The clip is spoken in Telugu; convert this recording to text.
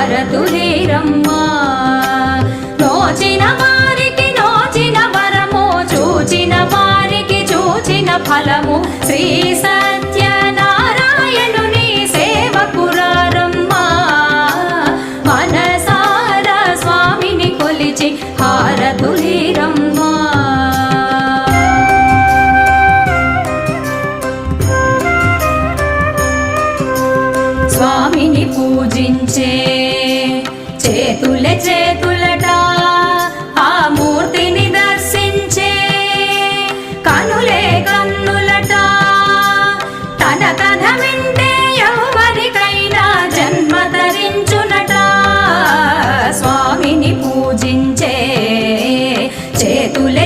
హారతులేరమ్మా నోచిన వారికి నోచిన వరము చూచిన వారికి చూచిన ఫలము. శ్రీ సత్యనారాయణుని సేవకురారమ్మా. మనసార స్వామిని కొలిచి హారతులేరమ్మా. స్వామిని పూజించే చేతుల చేతులట ఆ మూర్తిని దర్శించే కనులే కన్నులట. తన కథ వింటే ఎవరికైనా జన్మ ధరించునట స్వామిని పూజించే చేతుల